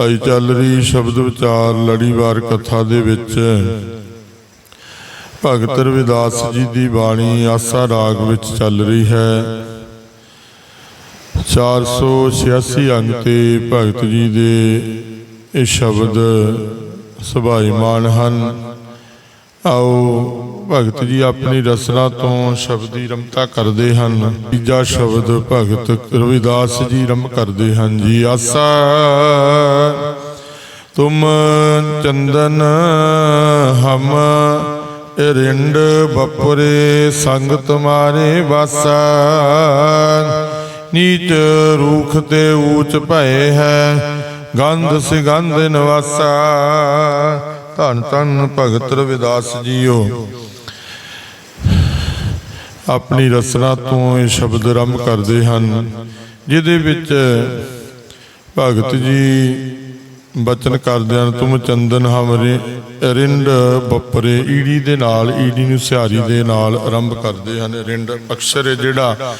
ਆਈ ਚੱਲ ਰਹੀ ਸ਼ਬਦ ਵਿਚਾਰ ਲੜੀਵਾਰ ਕਥਾ ਦੇ ਵਿੱਚ। ਭਗਤ ਰਵਿਦਾਸ ਜੀ ਦੀ ਬਾਣੀ ਆਸਾ ਰਾਗ ਵਿੱਚ ਚੱਲ ਰਹੀ ਹੈ। 486 ਅੰਗ ਤੇ ਭਗਤ ਜੀ ਦੇ ਇਹ ਸ਼ਬਦ ਸੁਭਾਈਮਾਨ ਹਨ। ਆਓ ਭਗਤ ਜੀ ਆਪਣੀ ਰਸਨਾ ਤੋਂ ਸ਼ਬਦੀ ਰਮਤਾ ਕਰਦੇ ਹਨ। ਤੀਜਾ ਸ਼ਬਦ ਭਗਤ ਰਵਿਦਾਸ ਜੀ ਰਮ ਕਰਦੇ ਹਨ। ਜੀ ਆਸਾ, ਤੁਮ ਚੰਦਨ ਹਮ ਰਿੰਡ ਬਪਰੇ ਸੰਗ ਤੁਮਾਰੇ ਵਾਸਾ। ਨੀਚ ਰੂਖ ਤੇ ਊਚ ਭਏ ਹੈ, ਗੰਧ ਸਿਗੰਧ ਨਿਵਾਸਾ। ਧੰਨ ਧੰਨ ਭਗਤ ਰਵਿਦਾਸ ਜੀਓ। ਆਪਣੀ ਰਸਨਾ ਤੋਂ ਇਹ ਸ਼ਬਦ ਰੰਭ ਕਰਦੇ ਹਨ, ਜਿਹਦੇ ਵਿੱਚ ਭਗਤ ਜੀ ਬਚਨ ਕਰਦੇ ਹਨ, ਤੁਮ ਚੰਦਨ ਹਮਰੇ, ਰਿੰਡ ਬੱਪਰੇ। ਈੜੀ ਦੇ ਨਾਲ, ਈੜੀ ਨੂੰ ਸਿਹਾਰੀ ਦੇ ਨਾਲ ਆਰੰਭ ਕਰਦੇ ਹਨ। ਰਿੰਡ ਅਕਸ਼ਰ ਜਿਹੜਾ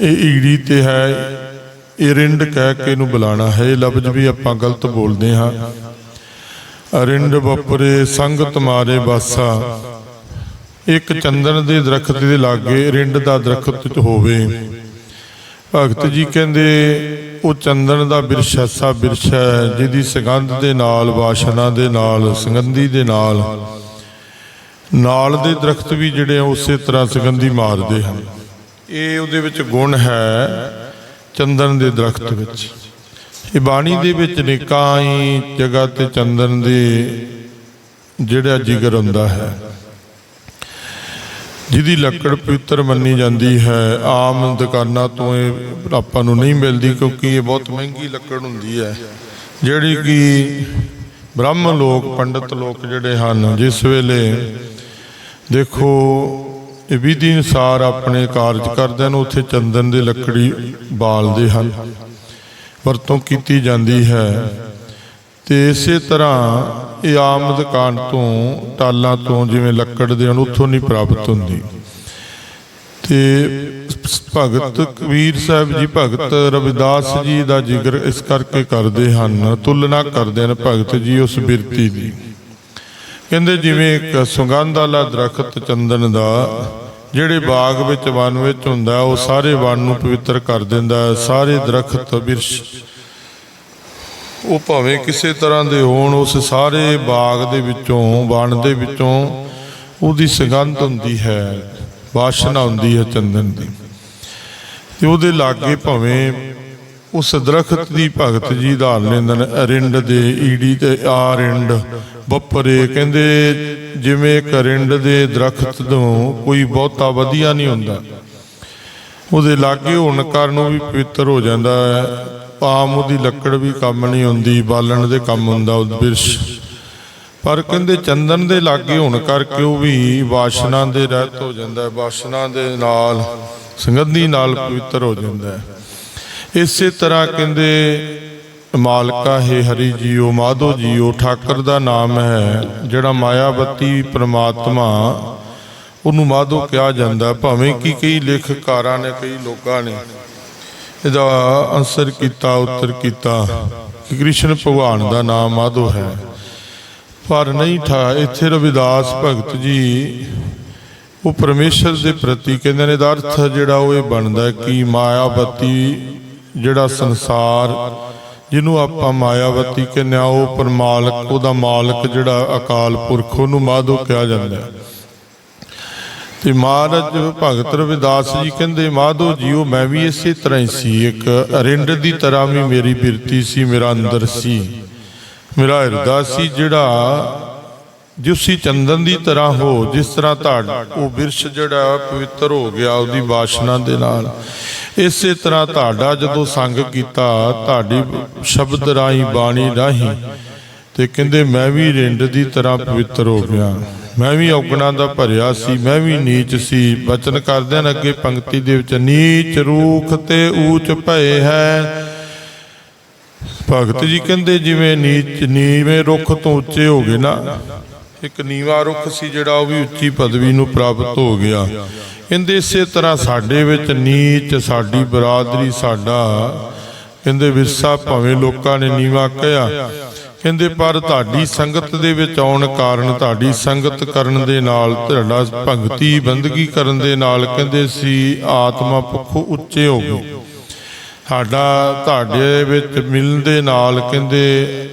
ਇਹ ਈੜੀ ਤੇ ਹੈ, ਇਹ ਰਿੰਡ ਕਹਿ ਕੇ ਇਹਨੂੰ ਬੁਲਾਣਾ ਹੈ। ਇਹ ਲਫ਼ਜ਼ ਵੀ ਆਪਾਂ ਗਲਤ ਬੋਲਦੇ ਹਾਂ। ਅਰਿੰਡ ਬਪਰੇ ਸੰਗ ਤੁਮਾਰੇ ਬਾਸਾ। ਇੱਕ ਚੰਦਨ ਦੇ ਦਰਖਤ ਦੇ ਲਾਗੇ, ਰਿੰਡ ਦਾ ਦਰਖਤ ਹੋਵੇ। ਭਗਤ ਜੀ ਕਹਿੰਦੇ, ਉਹ ਚੰਦਨ ਦਾ ਬਿਰਛ ਐਸਾ ਬਿਰਛ ਹੈ ਜਿਹਦੀ ਸੁਗੰਧ ਦੇ ਨਾਲ, ਵਾਸ਼ਨਾ ਦੇ ਨਾਲ, ਸੁਗੰਧੀ ਦੇ ਨਾਲ। ਨਾਲ ਦੇ ਦਰਖਤ ਵੀ ਜਿਹੜੇ ਉਸੇ ਤਰ੍ਹਾਂ ਸੁਗੰਧੀ ਮਾਰਦੇ ਹਨ। ਇਹ ਉਹਦੇ ਵਿੱਚ ਗੁਣ ਹੈ, ਚੰਦਨ ਦੇ ਦਰਖਤ ਵਿੱਚ। ਇਹ ਬਾਣੀ ਦੇ ਵਿੱਚ ਨੇਕਾਂ ਹੀ ਜਗ੍ਹਾ ਤੇ ਚੰਦਨ ਦੇ ਜਿਹੜਾ ਜਿਗਰ ਹੁੰਦਾ ਹੈ। ਜਿਹਦੀ ਲੱਕੜ ਪਵਿੱਤਰ ਮੰਨੀ ਜਾਂਦੀ ਹੈ, ਆਮ ਦੁਕਾਨਾਂ ਤੋਂ ਇਹ ਆਪਾਂ ਨੂੰ ਨਹੀਂ ਮਿਲਦੀ ਕਿਉਂਕਿ ਇਹ ਬਹੁਤ ਮਹਿੰਗੀ ਲੱਕੜ ਹੁੰਦੀ ਹੈ। ਜਿਹੜੀ ਕਿ ਬ੍ਰਹਮ ਲੋਕ, ਪੰਡਤ ਲੋਕ ਜਿਹੜੇ ਹਨ, ਜਿਸ ਵੇਲੇ ਦੇਖੋ ਇਹ ਵਿਧੀ ਅਨੁਸਾਰ ਆਪਣੇ ਕਾਰਜ ਕਰਦੇ ਹਨ, ਉੱਥੇ ਚੰਦਨ ਦੀ ਲੱਕੜੀ ਬਾਲਦੇ ਹਨ, ਵਰਤੋਂ ਕੀਤੀ ਜਾਂਦੀ ਹੈ। ਤੇ ਇਸੇ ਤਰ੍ਹਾਂ ਇਹ ਆਮਦ ਕਾਨ ਤੋਂ, ਟਾਲਾਂ ਤੋਂ ਜਿਵੇਂ ਲੱਕੜ ਦੇ ਹਨ, ਉੱਥੋਂ ਨਹੀਂ ਪ੍ਰਾਪਤ ਹੁੰਦੀ। ਤੇ ਭਗਤ ਕਬੀਰ ਸਾਹਿਬ ਜੀ, ਭਗਤ ਰਵਿਦਾਸ ਜੀ ਦਾ ਜ਼ਿਕਰ ਇਸ ਕਰਕੇ ਕਰਦੇ ਹਨ, ਤੁਲਨਾ ਕਰਦੇ ਹਨ ਭਗਤ ਜੀ ਉਸ ਬਿਰਤੀ ਦੀ। ਕਹਿੰਦੇ ਜਿਵੇਂ ਇੱਕ ਸੁਗੰਧ ਵਾਲਾ ਦਰਖਤ ਚੰਦਨ ਦਾ, ਜਿਹੜੇ ਬਾਗ ਵਿੱਚ, ਵਨ ਵਿੱਚ ਹੁੰਦਾ, ਉਹ ਸਾਰੇ ਵਨ ਨੂੰ ਪਵਿੱਤਰ ਕਰ ਦਿੰਦਾ ਹੈ ਸਾਰੇ ਦਰਖਤ ਬਿਰਸ਼ ਉਹ ਭਾਵੇਂ ਕਿਸੇ ਤਰ੍ਹਾਂ ਦੇ ਹੋਣ, ਉਸ ਸਾਰੇ ਬਾਗ ਦੇ ਵਿੱਚੋਂ, ਵਣ ਦੇ ਵਿੱਚੋਂ ਉਹਦੀ ਸੁਗੰਧ ਹੁੰਦੀ ਹੈ, ਵਾਸ਼ਨਾ ਹੁੰਦੀ ਹੈ ਚੰਦਨ ਦੀ। ਤੇ ਉਹਦੇ ਲਾਗੇ ਭਾਵੇਂ ਉਸ ਦਰਖਤ ਦੀ ਭਗਤ ਜੀ ਧਾਰ ਲੈਂਦੇ ਨੇ, ਅਰਿੰਡ ਦੇ ਈੜੀ ਤੇ ਆ ਰਿੰਡ ਬੱਪਰੇ, ਕਹਿੰਦੇ ਜਿਵੇਂ ਇੱਕ ਰਿੰਡ ਦੇ ਦਰਖਤ ਤੋਂ ਕੋਈ ਬਹੁਤਾ ਵਧੀਆ ਨਹੀਂ ਹੁੰਦਾ। ਉਹਦੇ ਲਾਗੇ ਹੋਣ ਕਾਰਨ ਉਹ ਵੀ ਪਵਿੱਤਰ ਹੋ ਜਾਂਦਾ ਹੈ। ਆਮ ਉਹਦੀ ਲੱਕੜ ਵੀ ਕੰਮ ਨਹੀਂ ਹੁੰਦੀ, ਬਾਲਣ ਦੇ ਕੰਮ ਹੁੰਦਾ ਉਹ ਪਰ ਕਹਿੰਦੇ ਚੰਦਨ ਦੇ ਲਾਗੇ ਹੋਣ ਕਰਕੇ ਉਹ ਵੀ ਵਾਸ਼ਨਾ ਦੇ ਰਹਿਤ ਹੋ ਜਾਂਦਾ ਹੈ, ਵਾਸ਼ਨਾ ਦੇ ਨਾਲ, ਸੰਗੰਧੀ ਨਾਲ ਪਵਿੱਤਰ ਹੋ ਜਾਂਦਾ ਹੈ। ਇਸੇ ਤਰ੍ਹਾਂ ਕਹਿੰਦੇ, ਮਾਲਕਾ ਹੈ ਹਰੀ ਜੀਓ, ਮਾਧੋ ਜੀਓ, ਠਾਕਰ ਦਾ ਨਾਮ ਹੈ, ਜਿਹੜਾ ਮਾਇਆਵਤੀ ਪ੍ਰਮਾਤਮਾ ਉਹਨੂੰ ਮਾਧੋ ਕਿਹਾ ਜਾਂਦਾ ਭਾਵੇਂ ਕਿ ਕਈ ਲੇਖਕਾਰਾਂ ਨੇ, ਕਈ ਲੋਕਾਂ ਨੇ ਇਹਦਾ ਅਨਸਰ ਕੀਤਾ, ਉੱਤਰ ਕੀਤਾ। ਕ੍ਰਿਸ਼ਨ ਭਗਵਾਨ ਦਾ ਨਾਮ ਮਾਧੋ ਹੈ। ਪਰ ਨਹੀਂ ਠਾ ਇੱਥੇ ਰਵਿਦਾਸ ਭਗਤ ਜੀ, ਉਹ ਪਰਮੇਸ਼ਰ ਦੇ ਪ੍ਰਤੀ ਕਹਿੰਦੇ ਨੇ ਦਾ ਅਰਥ ਜਿਹੜਾ ਉਹ ਇਹ ਬਣਦਾ ਕਿ ਮਾਇਆਵਤੀ ਜਿਹੜਾ ਸੰਸਾਰ, ਜਿਹਨੂੰ ਆਪਾਂ ਮਾਇਆਵਤੀ ਕਹਿੰਦੇ ਆ ਉਹ ਪਰਮਾਲਕ, ਉਹਦਾ ਮਾਲਕ ਜਿਹੜਾ ਅਕਾਲ ਪੁਰਖ, ਉਹਨੂੰ ਮਾਧੋ ਕਿਹਾ ਜਾਂਦਾ ਹੈ। ਤੇ ਮਹਾਰਾਜ ਭਗਤ ਰਵਿਦਾਸ ਜੀ ਕਹਿੰਦੇ, ਮਾਧੋ ਜੀਓ, ਮੈਂ ਵੀ ਇਸੇ ਤਰ੍ਹਾਂ ਹੀ ਸੀ। ਇੱਕ ਰਿੰਡ ਦੀ ਤਰ੍ਹਾਂ ਵੀ ਮੇਰੀ ਬਿਰਤੀ ਸੀ, ਮੇਰਾ ਅੰਦਰ ਸੀ। ਮੇਰਾ ਹਿਰਦਾ ਸੀ ਜਿਹੜਾ ਜਿਉਸੀ ਚੰਦਨ ਦੀ ਤਰ੍ਹਾਂ ਹੋ, ਜਿਸ ਤਰ੍ਹਾਂ ਤੁਹਾਡਾ ਉਹ ਬਿਰਸ਼ ਜਿਹੜਾ ਪਵਿੱਤਰ ਹੋ ਗਿਆ ਉਹਦੀ ਵਾਸ਼ਨਾ ਦੇ ਨਾਲ। ਇਸੇ ਤਰ੍ਹਾਂ ਤੁਹਾਡਾ ਜਦੋਂ ਸੰਗ ਕੀਤਾ ਤੁਹਾਡੀ ਸ਼ਬਦ ਰਾਹੀਂ, ਬਾਣੀ ਰਾਹੀਂ, ਤੇ ਕਹਿੰਦੇ, ਮੈਂ ਵੀ ਰਿੰਡ ਦੀ ਤਰ੍ਹਾਂ ਪਵਿੱਤਰ ਹੋ ਗਿਆ। ਮੈਂ ਵੀ ਔਗਣਾ ਦਾ ਭਰਿਆ ਸੀ, ਮੈਂ ਵੀ ਨੀਚ ਸੀ। ਬਚਨ ਕਰਦਿਆਂ ਅੱਗੇ ਪੰਕਤੀ ਦੇ ਵਿੱਚ, ਨੀਚ ਰੂਖ ਤੇ ਊਚ ਭਏ ਹੈ। ਭਗਤ ਜੀ ਕਹਿੰਦੇ ਜਿਵੇਂ ਨੀਚ, ਨੀਵੇਂ ਰੁੱਖ ਤੋਂ ਉੱਚੇ ਹੋ ਗਏ ਨਾ। ਇੱਕ ਨੀਵਾ ਰੁੱਖ ਸੀ ਜਿਹੜਾ ਉਹ ਵੀ ਉੱਚੀ ਪਦਵੀ ਨੂੰ ਪ੍ਰਾਪਤ ਹੋ ਗਿਆ। ਕਹਿੰਦੇ ਇਸੇ ਤਰ੍ਹਾਂ ਸਾਡੇ ਵਿੱਚ ਨੀਚ ਸਾਡੀ ਬਰਾਦਰੀ ਸਾਡਾ। ਕਹਿੰਦੇ ਵਿਰਸਾ ਭਾਵੇਂ ਲੋਕਾਂ ਨੇ ਨੀਵਾ ਕਿਹਾ। ਕਹਿੰਦੇ, ਪਰ ਤੁਹਾਡੀ ਸੰਗਤ ਦੇ ਵਿੱਚ ਆਉਣ ਕਾਰਨ, ਤੁਹਾਡੀ ਸੰਗਤ ਕਰਨ ਦੇ ਨਾਲ, ਤੁਹਾਡਾ ਭਗਤੀ ਬੰਦਗੀ ਕਰਨ ਦੇ ਨਾਲ ਕਹਿੰਦੇ ਸੀ, ਆਤਮਾ ਪੱਖੋਂ ਉੱਚੇ ਹੋ ਗਏ ਸਾਡਾ ਤੁਹਾਡੇ ਵਿੱਚ ਮਿਲਣ ਦੇ ਨਾਲ ਕਹਿੰਦੇ,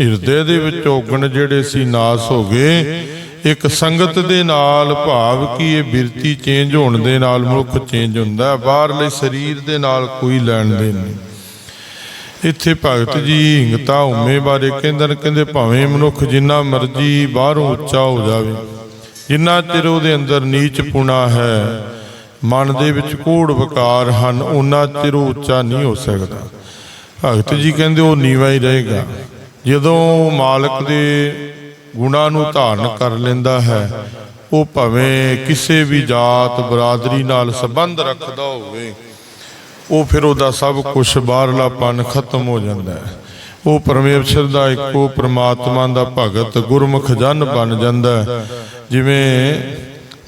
ਹਿਰਦੇ ਦੇ ਵਿੱਚ ਔਗਣ ਜਿਹੜੇ ਸੀ ਨਾਸ ਹੋ ਗਏ। ਇੱਕ ਸੰਗਤ ਦੇ ਨਾਲ ਭਾਵ ਕਿ ਇਹ ਬਿਰਤੀ ਚੇਂਜ ਹੋਣ ਦੇ ਨਾਲ ਮਨੁੱਖ ਚੇਂਜ ਹੁੰਦਾ ਬਾਹਰਲੇ ਸਰੀਰ ਦੇ ਨਾਲ ਕੋਈ ਲੈਣ ਦੇਣ ਨਹੀਂ। ਇੱਥੇ ਭਗਤ ਜੀ ਹਿੰਗਤਾ ਉਮੇ ਬਾਰੇ ਕਹਿੰਦੇ ਨੇ ਕਹਿੰਦੇ ਭਾਵੇਂ ਮਨੁੱਖ ਜਿੰਨਾ ਮਰਜ਼ੀ ਬਾਹਰੋਂ ਉੱਚਾ ਹੋ ਜਾਵੇ, ਜਿੰਨਾ ਚਿਰ ਉਹਦੇ ਅੰਦਰ ਨੀਚ ਪੁਣਾ ਹੈ, ਮਨ ਦੇ ਵਿੱਚ ਕੋੜ ਵਿਕਾਰ ਹਨ ਉਹਨਾਂ ਚਿਰ ਉਹ ਉੱਚਾ ਨਹੀਂ ਹੋ ਸਕਦਾ। ਭਗਤ ਜੀ ਕਹਿੰਦੇ ਉਹ ਨੀਵਾ ਹੀ ਰਹੇਗਾ। ਜਦੋਂ ਮਾਲਕ ਦੇ ਗੁਣਾਂ ਨੂੰ ਧਾਰਨ ਕਰ ਲੈਂਦਾ ਹੈ, ਉਹ ਭਾਵੇਂ ਕਿਸੇ ਵੀ ਜਾਤ ਬਰਾਦਰੀ ਨਾਲ ਸੰਬੰਧ ਰੱਖਦਾ ਹੋਵੇ ਉਹ ਫਿਰ ਉਹਦਾ ਸਭ ਕੁਝ ਬਾਹਰਲਾਪਨ ਖਤਮ ਹੋ ਜਾਂਦਾ ਹੈ। ਉਹ ਪਰਮੇਸ਼ਰ ਦਾ ਇੱਕੋ ਪ੍ਰਮਾਤਮਾ ਦਾ ਭਗਤ ਗੁਰਮੁਖ ਜਨ ਬਣ ਜਾਂਦਾ ਜਿਵੇਂ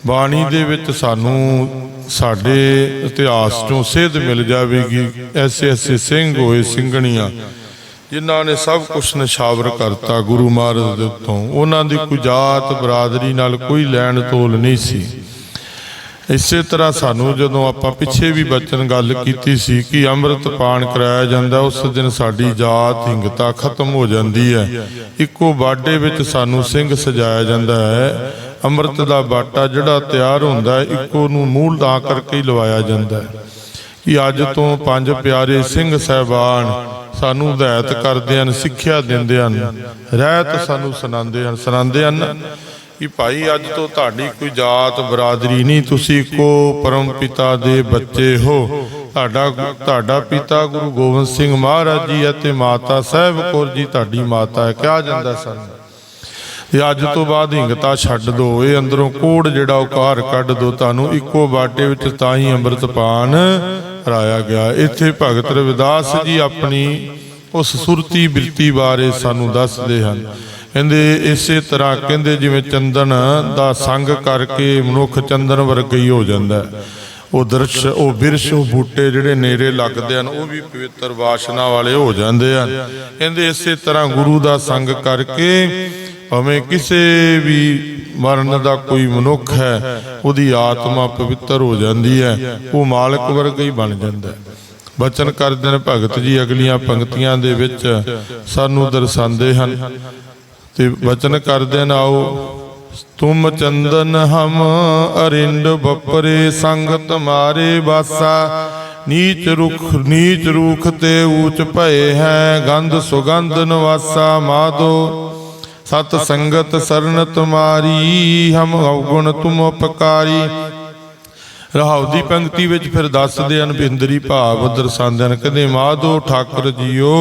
ਬਾਣੀ ਦੇ ਵਿੱਚ ਸਾਨੂੰ ਸਾਡੇ ਇਤਿਹਾਸ ਚੋਂ ਸੇਧ ਮਿਲ ਜਾਵੇਗੀ, ਐਸੇ ਐਸੇ ਸਿੰਘ ਹੋਏ ਸਿੰਘਣੀਆਂ, ਜਿਨ੍ਹਾਂ ਨੇ ਸਭ ਕੁਝ ਨਿਸ਼ਾਵਰ ਕਰਤਾ ਗੁਰੂ ਮਹਾਰਾਜ ਦੇ ਉੱਤੋਂ। ਉਹਨਾਂ ਦੀ ਕੋਈ ਜਾਤ ਬਰਾਦਰੀ ਨਾਲ ਕੋਈ ਲੈਣ ਤੋਲ ਨਹੀਂ ਸੀ। ਇਸੇ ਤਰ੍ਹਾਂ ਸਾਨੂੰ ਜਦੋਂ ਆਪਾਂ ਪਿੱਛੇ ਵੀ ਬਚਨ ਗੱਲ ਕੀਤੀ ਸੀ ਕਿ ਅੰਮ੍ਰਿਤ ਪਾਨ ਕਰਾਇਆ ਜਾਂਦਾ, ਉਸ ਦਿਨ ਸਾਡੀ ਜਾਤ ਹਿੰਗਤਾ ਖਤਮ ਹੋ ਜਾਂਦੀ ਹੈ। ਇੱਕੋ ਬਾਡੇ ਵਿੱਚ ਸਾਨੂੰ ਸਿੰਘ ਸਜਾਇਆ ਜਾਂਦਾ ਹੈ। ਅੰਮ੍ਰਿਤ ਦਾ ਬਾਟਾ ਜਿਹੜਾ ਤਿਆਰ ਹੁੰਦਾ ਹੈ, ਇੱਕੋ ਨੂੰ ਮੂਲ ਤਾਂ ਕਰਕੇ ਹੀ ਲਵਾਇਆ ਜਾਂਦਾ ਹੈ। ਕਿ ਅੱਜ ਤੋਂ ਪੰਜ ਪਿਆਰੇ ਸਿੰਘ ਸਹਿਬਾਨ ਸਾਨੂੰ ਹਦਾਇਤ ਕਰਦੇ ਹਨ, ਸਿੱਖਿਆ ਦਿੰਦੇ ਹਨ। ਰਹਿਤ ਸਾਨੂੰ ਸੁਣਾਉਂਦੇ ਹਨ ਸੁਣਾਉਂਦੇ ਹਨ। ਕਿ ਭਾਈ ਅੱਜ ਤੋਂ ਤੁਹਾਡੀ ਕੋਈ ਜਾਤ ਬਰਾਦਰੀ ਨਹੀਂ, ਤੁਸੀਂ ਇੱਕੋ ਪਰਮ ਪਿਤਾ ਦੇ ਬੱਚੇ ਹੋ। ਤੁਹਾਡਾ ਤੁਹਾਡਾ ਪਿਤਾ ਗੁਰੂ ਗੋਬਿੰਦ ਸਿੰਘ ਮਹਾਰਾਜ ਜੀ ਅਤੇ ਮਾਤਾ ਸਾਹਿਬ ਕੌਰ ਜੀ ਤੁਹਾਡੀ ਮਾਤਾ ਹੈ। ਕਿਹਾ ਜਾਂਦਾ ਸਾਨੂੰ। ਤੇ ਅੱਜ ਤੋਂ ਬਾਅਦ ਹਿੰਗਤਾ ਛੱਡ ਦੋ। ਇਹ ਅੰਦਰੋਂ ਕੋੜ ਜਿਹੜਾ ਉਹ ਘਰ ਕੱਢ ਦੋ। ਤੁਹਾਨੂੰ ਇੱਕੋ ਬਾਟੇ ਵਿੱਚ ਤਾਂ ਹੀ ਅੰਮ੍ਰਿਤ ਪਾਨ ਰਾਇਆ ਗਿਆ। ਇੱਥੇ ਭਗਤ ਰਵਿਦਾਸ ਜੀ ਆਪਣੀ ਉਸ ਸੁਰਤੀ ਬਿਰਤੀ ਬਾਰੇ ਸਾਨੂੰ ਦੱਸਦੇ ਹਨ। ਕਹਿੰਦੇ ਇਸੇ ਤਰ੍ਹਾਂ ਕਹਿੰਦੇ ਜਿਵੇਂ ਚੰਦਨ ਦਾ ਸੰਗ ਕਰਕੇ ਮਨੁੱਖ ਚੰਦਨ ਵਰਗਾ ਹੀ ਹੋ ਜਾਂਦਾ ਉਹ ਦਰਸ਼, ਉਹ ਬਿਰਸ਼, ਉਹ ਬੂਟੇ ਜਿਹੜੇ ਨੇਰੇ ਲੱਗਦੇ ਹਨ, ਉਹ ਵੀ ਪਵਿੱਤਰ ਵਾਸ਼ਨਾ ਵਾਲੇ ਹੋ ਜਾਂਦੇ ਹਨ। ਕਹਿੰਦੇ ਇਸੇ ਤਰ੍ਹਾਂ ਗੁਰੂ ਦਾ ਸੰਗ ਕਰਕੇ ਭਾਵੇਂ ਕਿਸੇ ਵੀ ਮਰਨ ਦਾ ਕੋਈ ਮਨੁੱਖ ਹੈ, ਉਹਦੀ ਆਤਮਾ ਪਵਿੱਤਰ ਹੋ ਜਾਂਦੀ ਹੈ, ਉਹ ਮਾਲਕ ਵਰਗਾ ਹੀ ਬਣ ਜਾਂਦਾ ਹੈ। ਬਚਨ ਕਰਦੇ ਨੇ ਭਗਤ ਜੀ, ਅਗਲੀਆਂ ਪੰਕਤੀਆਂ ਦੇ ਵਿੱਚ ਸਾਨੂੰ ਦਰਸਾਉਂਦੇ ਹਨ ਤੇ ਬਚਨ ਕਰਦੇ ਨੇ ਆਓ ਤੁਮ ਚੰਦਨ ਹਮ ਅਰਿੰਦ ਬਪਰੇ ਸੰਗ ਤੁਮਾਰੇ ਵਾਸਾ, ਨੀਚ ਰੁਖ, ਨੀਚ ਰੂਖ ਤੇ ਊਚ ਭਏ ਹੈ, ਗੰਧ ਸੁਗੰਧ ਨਿਵਾਸਾ ਮਾਧੋ ਸਤ ਸੰਗਤ ਸਰਨ ਤੁਮਾਰੀ ਹਮ ਅਵਗੁਣ ਤੁਮ ਉਪਕਾਰੀ ਰਹਾਉ ਦੀ ਪੰਕਤੀ ਵਿੱਚ ਫਿਰ ਦੱਸਦੇ ਹਨ ਬਿੰਦਰੀ ਭਾਵ ਦਰਸਾਉਂਦੇ ਹਨ, ਕਹਿੰਦੇ ਮਾਧੋ ਠਾਕੁਰ ਜੀਓ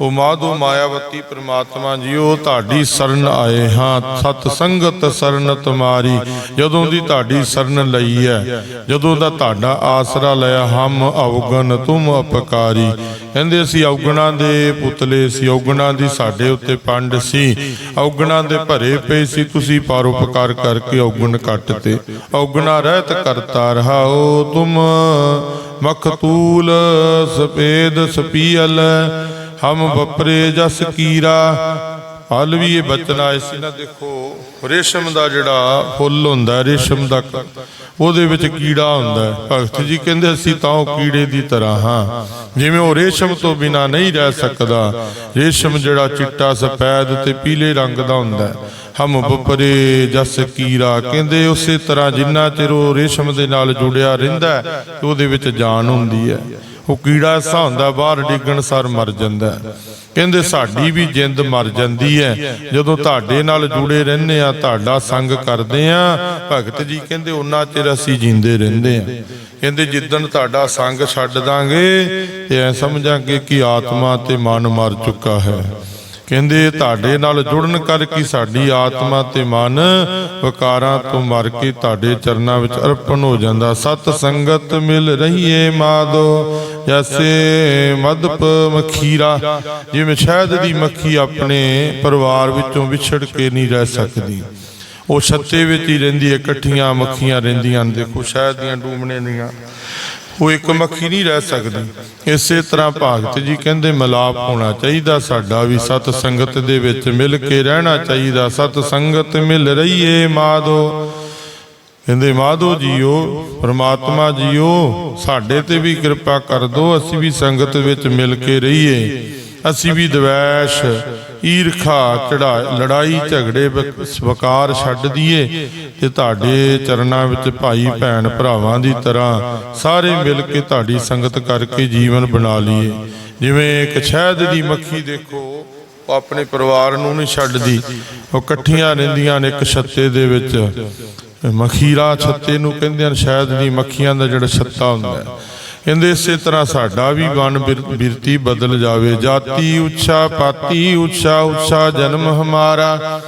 ਉਹ ਮਾਧੋ ਮਾਇਆਵਤੀ ਪ੍ਰਮਾਤਮਾ ਜੀਓ, ਤੁਹਾਡੀ ਸ਼ਰਨ ਆਏ ਹਾਂ। ਸਤ ਸੰਗਤ ਸ਼ਰਨ ਤੁਮਾਰੀ, ਜਦੋਂ ਦੀ ਤੁਹਾਡੀ ਸ਼ਰਨ ਲਈ ਹੈ, ਜਦੋਂ ਦਾ ਤੁਹਾਡਾ ਆਸਰਾ ਲਿਆ, ਹਮ ਅਵਗਨ ਤੁਮ ਅਪਕਾਰੀ। ਕਹਿੰਦੇ ਅਸੀਂ ਔਗਣਾ ਦੇ ਪੁਤਲੇ ਸੀ ਔਗਣਾ ਦੀ ਸਾਡੇ ਉੱਤੇ ਪੰਡ ਸੀ। ਔਗਣਾ ਦੇ ਭਰੇ ਪਏ ਸੀ, ਤੁਸੀਂ ਪਰਉਪਕਾਰ ਕਰਕੇ ਔਗਣ ਕੱਟ ਤੇ ਔਗਣਾ ਰਹਿਤ ਕਰਤਾ ਰਹਾਓ, ਤੁਮ ਮਖਤੂਲ ਸਪੇਦ ਸਪੀਲ ਹਮ ਬਪਰੇ ਜਸ ਕੀਰਾ ਹਲ ਵੀ ਇਹ ਬਚਨ ਆਏ ਨਾ ਦੇਖੋ, ਰੇਸ਼ਮ ਦਾ ਜਿਹੜਾ ਫੁੱਲ ਹੁੰਦਾ, ਰੇਸ਼ਮ ਦਾ ਉਹਦੇ ਵਿੱਚ ਕੀੜਾ ਹੁੰਦਾ ਭਗਤ ਜੀ ਕਹਿੰਦੇ ਅਸੀਂ ਤਾਂ ਉਹ ਕੀੜੇ ਦੀ ਤਰ੍ਹਾਂ ਹਾਂ। ਜਿਵੇਂ ਉਹ ਰੇਸ਼ਮ ਤੋਂ ਬਿਨਾ ਨਹੀਂ ਰਹਿ ਸਕਦਾ, ਰੇਸ਼ਮ ਜਿਹੜਾ ਚਿੱਟਾ, ਸਫੈਦ ਤੇ ਪੀਲੇ ਰੰਗ ਦਾ ਹੁੰਦਾ ਹਮ ਬਪਰੇ ਜਸ ਕੀਰਾ ਕਹਿੰਦੇ ਉਸੇ ਤਰ੍ਹਾਂ ਜਿੰਨਾ ਚਿਰ ਉਹ ਰੇਸ਼ਮ ਦੇ ਨਾਲ ਜੁੜਿਆ ਰਹਿੰਦਾ ਉਹਦੇ ਵਿੱਚ ਜਾਨ ਹੁੰਦੀ ਹੈ। ਉਹ ਕੀੜਾ ਐਸਾ ਬਾਹਰ ਡਿੱਗਣ ਸਰ ਮਰ ਜਾਂਦਾ ਕਹਿੰਦੇ ਸਾਡੀ ਵੀ ਜਿੰਦ ਮਰ ਜਾਂਦੀ ਹੈ। ਜਦੋਂ ਤੁਹਾਡੇ ਨਾਲ ਜੁੜੇ ਰਹਿੰਦੇ ਆ ਤੁਹਾਡਾ ਸੰਗ ਕਰਦੇ ਆ ਭਗਤ ਜੀ ਕਹਿੰਦੇ ਉਹਨਾਂ ਚਿਰ ਅਸੀਂ ਜਿੰਦੇ ਰਹਿੰਦੇ ਆ ਕਹਿੰਦੇ ਜਿੱਦਣ ਤੁਹਾਡਾ ਸੰਗ ਛੱਡ ਦਾਂਗੇ ਤੇ ਐ ਸਮਝਾਂਗੇ ਕਿ ਆਤਮਾ ਤੇ ਮਨ ਮਰ ਚੁੱਕਾ ਹੈ। ਕਹਿੰਦੇ ਤੁਹਾਡੇ ਨਾਲ ਜੁੜਨ ਕਰਕੇ ਸਾਡੀ ਆਤਮਾ ਤੇ ਮਨ ਵਿਕਾਰਾਂ ਤੋਂ ਮਰ ਕੇ ਤੁਹਾਡੇ ਚਰਨਾਂ ਵਿੱਚ ਅਰਪਣ ਹੋ ਜਾਂਦਾ। ਸਤ ਸੰਗਤ ਮਿਲ ਰਹੀਏ ਮਾਦੋ। ਜੈਸੇ ਮਦਪ ਮਖੀਰਾ ਜਿਵੇਂ ਸ਼ਹਿਦ ਦੀ ਮੱਖੀ ਆਪਣੇ ਪਰਿਵਾਰ ਵਿੱਚੋਂ ਵਿਛੜ ਕੇ ਨਹੀਂ ਰਹਿ ਸਕਦੀ। ਉਹ ਛੱਤੇ ਵਿੱਚ ਹੀ ਰਹਿੰਦੀ ਹੈ ਇਕੱਠੀਆਂ ਮੱਖੀਆਂ ਰਹਿੰਦੀਆਂ। ਨੇ ਦੇਖੋ ਸ਼ਹਿਦ ਦੀਆਂ ਡੂਮਣੇ ਦੀਆਂ। ਉਹ ਇੱਕ ਮੱਖੀ ਨਹੀਂ ਰਹਿ ਸਕਦੀ। ਇਸੇ ਤਰ੍ਹਾਂ ਭਗਤ ਜੀ ਕਹਿੰਦੇ, ਮਲਾਪ ਹੋਣਾ ਚਾਹੀਦਾ ਸਾਡਾ ਵੀ, ਸਤ ਸੰਗਤ ਦੇ ਵਿੱਚ ਮਿਲ ਕੇ ਰਹਿਣਾ ਚਾਹੀਦਾ। ਸਤ ਸੰਗਤ ਮਿਲ ਰਹੀਏ ਮਾਧੋ। ਕਹਿੰਦੇ, ਮਾਧੋ ਜੀਓ, ਪ੍ਰਮਾਤਮਾ ਜੀਓ, ਸਾਡੇ ਤੇ ਵੀ ਕਿਰਪਾ ਕਰ ਦਿਓ ਅਸੀਂ ਵੀ ਸੰਗਤ ਵਿੱਚ ਮਿਲ ਕੇ ਰਹੀਏ। ਅਸੀਂ ਵੀ ਦਵੈਸ਼ ਈਰਖਾ ਚੜਾ ਲੜਾਈ ਝਗੜੇ ਵਕ- ਛੱਡ ਦਈਏ ਤੇ ਤੁਹਾਡੇ ਚਰਨਾਂ ਵਿੱਚ ਭਾਈ, ਭੈਣ ਭਰਾਵਾਂ ਦੀ ਤਰ੍ਹਾਂ ਸਾਰੇ ਮਿਲ ਕੇ ਤੁਹਾਡੀ ਸੰਗਤ ਕਰਕੇ ਜੀਵਨ ਬਣਾ ਲਈਏ। ਜਿਵੇਂ ਇੱਕ ਸ਼ਹਿਦ ਦੀ ਮੱਖੀ ਦੇਖੋ, ਉਹ ਆਪਣੇ ਪਰਿਵਾਰ ਨੂੰ ਨਹੀਂ ਛੱਡਦੀ। ਉਹ ਇਕੱਠੀਆਂ ਰਹਿੰਦੀਆਂ ਨੇ ਇੱਕ ਛੱਤੇ ਦੇ ਵਿੱਚ। ਮਖੀਰਾ ਛੱਤੇ ਨੂੰ ਕਹਿੰਦੇ ਹਨ, ਸ਼ਹਿਦ ਦੀ ਮੱਖੀਆਂ ਦਾ ਜਿਹੜਾ ਛੱਤਾ ਹੁੰਦਾ ਹੈ। ਕਹਿੰਦੇ, ਇਸੇ ਤਰ੍ਹਾਂ ਸਾਡਾ ਵੀ ਮਨ ਬਿਰ- ਬਿਰਤੀ ਬਦਲ ਜਾਵੇ। ਜਾਤੀ ਉੱਚਾ ਪਾਤੀ ਉੱਚਾ ਉੱਚਾ ਜਨਮ ਹਮਾਰਾ।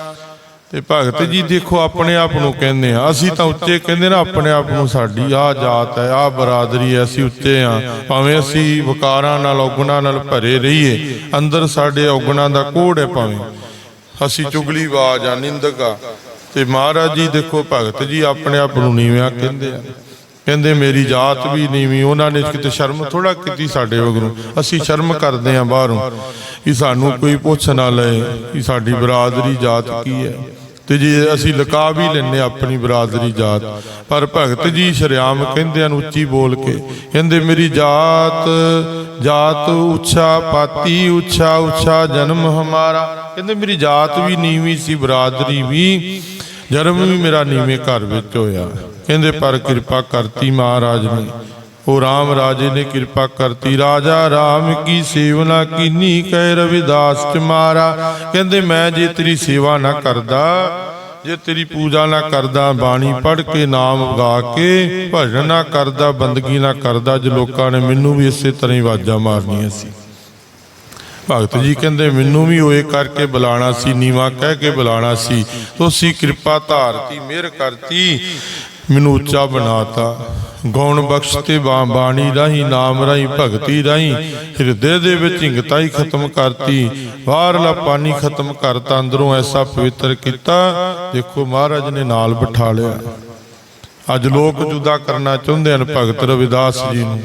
ਤੇ ਭਗਤ ਜੀ ਦੇਖੋ, ਆਪਣੇ ਆਪ ਨੂੰ ਕਹਿੰਦੇ ਆ ਅਸੀਂ ਤਾਂ ਉੱਚੇ ਕਹਿੰਦੇ ਨਾ, ਆਪਣੇ ਆਪ ਨੂੰ ਸਾਡੀ ਆਹ ਜਾਤ ਹੈ ਆਹ ਬਰਾਦਰੀ ਹੈ, ਅਸੀਂ ਉੱਚੇ ਆ ਭਾਵੇਂ ਅਸੀਂ ਵਕਾਰਾਂ ਨਾਲ, ਔਗਣਾਂ ਨਾਲ ਭਰੇ ਰਹੀਏ, ਅੰਦਰ ਸਾਡੇ ਔਗਣਾਂ ਦਾ ਕੋੜ ਹੈ ਭਾਵੇਂ। ਅਸੀਂ ਚੁਗਲੀ ਚੁਗਲੀਬਾਜ਼ ਆ ਨਿੰਦਕ ਆ ਤੇ ਮਹਾਰਾਜ ਜੀ ਦੇਖੋ, ਭਗਤ ਜੀ ਆਪਣੇ ਆਪ ਨੂੰ ਨੀਵਿਆਂ ਕਹਿੰਦੇ ਆ। ਕਹਿੰਦੇ ਮੇਰੀ ਜਾਤ ਵੀ ਨੀਵੀਂ ਉਹਨਾਂ ਨੇ ਕਿਤੇ ਸ਼ਰਮ ਥੋੜਾ ਕੀਤੀ ਸਾਡੇ ਵਗਰੋਂ। ਅਸੀਂ ਸ਼ਰਮ ਕਰਦੇ ਆ ਬਾਹਰੋਂ ਕਿ ਸਾਨੂੰ ਕੋਈ ਪੁੱਛ ਨਾ ਲਏ ਕਿ ਸਾਡੀ ਬਰਾਦਰੀ ਜਾਤ ਕੀ ਹੈ। ਤੇ ਜੇ ਅਸੀਂ ਲੁਕਾ ਵੀ ਲੈਨੇ ਆਪਣੀ ਬਰਾਦਰੀ ਜਾਤ। ਪਰ ਭਗਤ ਜੀ ਸ਼ਰਿਆਮ ਕਹਿੰਦੇ ਹਨ ਉੱਚੀ ਬੋਲ ਕੇ ਕਹਿੰਦੇ ਮੇਰੀ ਜਾਤ ਜਾਤ ਉੱਚਾ ਪਾਤੀ ਉੱਚਾ ਉੱਚਾ ਜਨਮ ਹਮਾਰਾ। ਕਹਿੰਦੇ ਮੇਰੀ ਜਾਤ ਵੀ ਨੀਵੀਂ ਸੀ ਬਰਾਦਰੀ ਵੀ ਜਨਮ ਵੀ ਮੇਰਾ ਨੀਵੇਂ ਘਰ ਵਿੱਚ ਹੋਇਆ। ਕਹਿੰਦੇ, ਪਰ ਕਿਰਪਾ ਕਰਤੀ ਮਹਾਰਾਜ ਨੇ। ਉਹ ਰਾਮ ਰਾਜੇ ਨੇ ਕਿਰਪਾ ਕਰਤੀ। ਰਾਜਾ, ਰਾਮ ਕੀ ਸੇਵਨਾ ਕੀਨੀ? ਕਹਿ ਰਵਿਦਾਸ ਚ ਕਹਿੰਦੇ, ਮੈਂ ਜੇ ਤੇਰੀ ਸੇਵਾ ਨਾ ਕਰਦਾ, ਜੇ ਤੇਰੀ ਪੂਜਾ ਨਾ ਕਰਦਾ, ਬਾਣੀ ਪੜ੍ਹ ਕੇ, ਨਾਮ ਗਾ ਕੇ, ਭਜਨ ਨਾ ਕਰਦਾ, ਬੰਦਗੀ ਨਾ ਕਰਦਾ, ਜੇ ਲੋਕਾਂ ਨੇ ਮੈਨੂੰ ਵੀ ਇਸੇ ਤਰ੍ਹਾਂ ਹੀ ਆਵਾਜ਼ਾਂ ਮਾਰਨੀਆਂ ਸੀ। ਭਗਤ ਜੀ ਕਹਿੰਦੇ, ਮੈਨੂੰ ਵੀ ਓਏ ਕਰਕੇ ਬੁਲਾਣਾ ਸੀ, ਨੀਵਾ ਕਹਿ ਕੇ ਬੁਲਾਣਾ ਸੀ। ਤੁਸੀਂ ਕਿਰਪਾ ਧਾਰਤੀ, ਮਿਹਰ ਕਰਤੀ। ਮੈਨੂੰ ਉੱਚਾ ਬਣਾਤਾ। ਗੌਣ ਬਖਸ਼ ਤੇ ਬਾਣੀ ਰਾਹੀਂ, ਨਾਮ ਰਾਹੀਂ, ਭਗਤੀ ਰਾਹੀਂ ਹਿਰਦੇ ਦੇ ਵਿੱਚ ਹਿੰਗਤਾ ਹੀ ਖਤਮ ਕਰਤੀ। ਬਾਹਰਲਾ ਪਾਣੀ ਖਤਮ ਕਰਤਾ। ਅੰਦਰੋਂ ਐਸਾ ਪਵਿੱਤਰ ਕੀਤਾ, ਦੇਖੋ ਮਹਾਰਾਜ ਨੇ ਨਾਲ ਬਿਠਾ ਲਿਆ। ਅੱਜ ਲੋਕ ਜੁਦਾ ਕਰਨਾ ਚਾਹੁੰਦੇ ਹਨ ਭਗਤ ਰਵਿਦਾਸ ਜੀ ਨੂੰ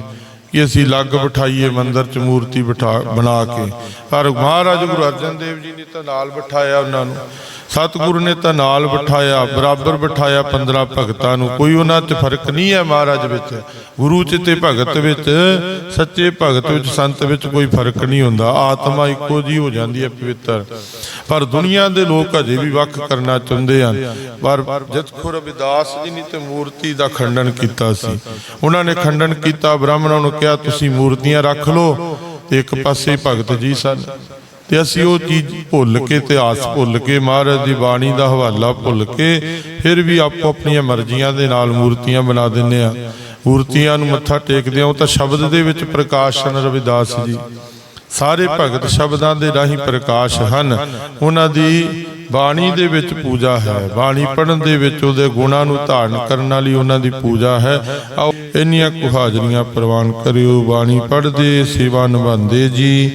ਕਿ ਅਸੀਂ ਲੱਗ ਬਿਠਾਈਏ ਮੰਦਰ ਚ ਮੂਰਤੀ ਬਿਠਾ ਬਣਾ ਕੇ। ਪਰ ਮਹਾਰਾਜ ਗੁਰੂ ਅਰਜਨ ਦੇਵ ਜੀ ਨੇ ਤਾਂ ਨਾਲ ਬਿਠਾਇਆ ਉਹਨਾਂ ਨੂੰ। ਸਤਿਗੁਰੂ ਨੇ ਤਾਂ ਨਾਲ ਬਿਠਾਇਆ, ਬਰਾਬਰ ਬਿਠਾਇਆ 15 ਭਗਤਾਂ ਨੂੰ। ਕੋਈ ਉਹਨਾਂ 'ਚ ਫ਼ਰਕ ਨਹੀਂ ਹੈ ਮਹਾਰਾਜ ਵਿੱਚ। ਗੁਰੂ 'ਚ ਤੇ ਭਗਤ ਵਿੱਚ, ਸੱਚੇ ਭਗਤ ਵਿੱਚ, ਸੰਤ ਵਿੱਚ ਕੋਈ ਫ਼ਰਕ ਨਹੀਂ ਹੁੰਦਾ। ਆਤਮਾ ਇੱਕੋ ਜੀ ਹੋ ਜਾਂਦੀ ਹੈ ਪਵਿੱਤਰ। ਪਰ ਦੁਨੀਆ ਦੇ ਲੋਕ ਅਜੇ ਵੀ ਵੱਖ ਕਰਨਾ ਚਾਹੁੰਦੇ ਹਨ। ਪਰ ਜਤਖੁਰ ਰਵਿਦਾਸ ਜੀ ਨੇ ਤੇ ਮੂਰਤੀ ਦਾ ਖੰਡਨ ਕੀਤਾ ਸੀ। ਉਹਨਾਂ ਨੇ ਖੰਡਨ ਕੀਤਾ, ਬ੍ਰਾਹਮਣਾਂ ਨੂੰ ਕਿਹਾ, ਤੁਸੀਂ ਮੂਰਤੀਆਂ ਰੱਖ ਲਓ ਤੇ ਇੱਕ ਪਾਸੇ ਭਗਤ ਜੀ ਸਨ। ਤੇ ਅਸੀਂ ਉਹ ਚੀਜ਼ ਭੁੱਲ ਕੇ ਇਤਿਹਾਸ ਭੁੱਲ ਕੇ ਮਹਾਰਾਜ ਦੀ ਬਾਣੀ ਦਾ ਹਵਾਲਾ ਭੁੱਲ ਕੇ ਫਿਰ ਵੀ ਆਪੋ ਆਪਣੀਆਂ ਮਰਜ਼ੀਆਂ ਦੇ ਨਾਲ ਮੂਰਤੀਆਂ ਬਣਾ ਦਿੰਨੇ ਆ ਮੂਰਤੀਆਂ ਨੂੰ ਮੱਥਾ ਟੇਕਦੇ ਆ ਉਹ ਤਾਂ ਸ਼ਬਦ ਦੇ ਵਿੱਚ ਪ੍ਰਕਾਸ਼ ਹਨ ਰਵਿਦਾਸ ਜੀ। ਸਾਰੇ ਭਗਤ ਸ਼ਬਦਾਂ ਦੇ ਰਾਹੀਂ ਪ੍ਰਕਾਸ਼ ਹਨ। ਉਹਨਾਂ ਦੀ ਬਾਣੀ ਦੇ ਵਿੱਚ ਪੂਜਾ ਹੈ। ਬਾਣੀ ਪੜਨ ਦੇ ਵਿੱਚ ਉਹਦੇ ਗੁਣਾਂ ਨੂੰ ਧਾਰਨ ਕਰਨ ਵਾਲੀ ਉਹਨਾਂ ਦੀ ਪੂਜਾ ਹੈ। ਆਓ ਇੰਨੀਆਂ ਕੁਹਾਜਰੀਆਂ ਪ੍ਰਵਾਨ ਕਰਿਓ। ਬਾਣੀ ਪੜਦੇ ਸੇਵਾ ਨਿਭਾਉਂਦੇ ਜੀ।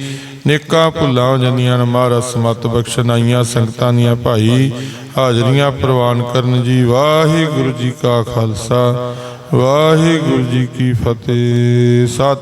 ਨੇਕਾਂ ਭੁੱਲਾਂ ਹੋ ਜਾਂਦੀਆਂ ਨੇ ਮਹਾਰਾਜ ਸਮਤ ਬਖਸ਼ਨਾਈਆਂ ਸੰਗਤਾਂ ਦੀਆਂ ਭਾਈ, ਹਾਜ਼ਰੀਆਂ ਪ੍ਰਵਾਨ ਕਰਨ ਜੀ, ਵਾਹਿਗੁਰੂ ਜੀ ਕਾ ਖਾਲਸਾ, ਵਾਹਿਗੁਰੂ ਜੀ ਕੀ ਫਤਿਹ। ਸਤਿ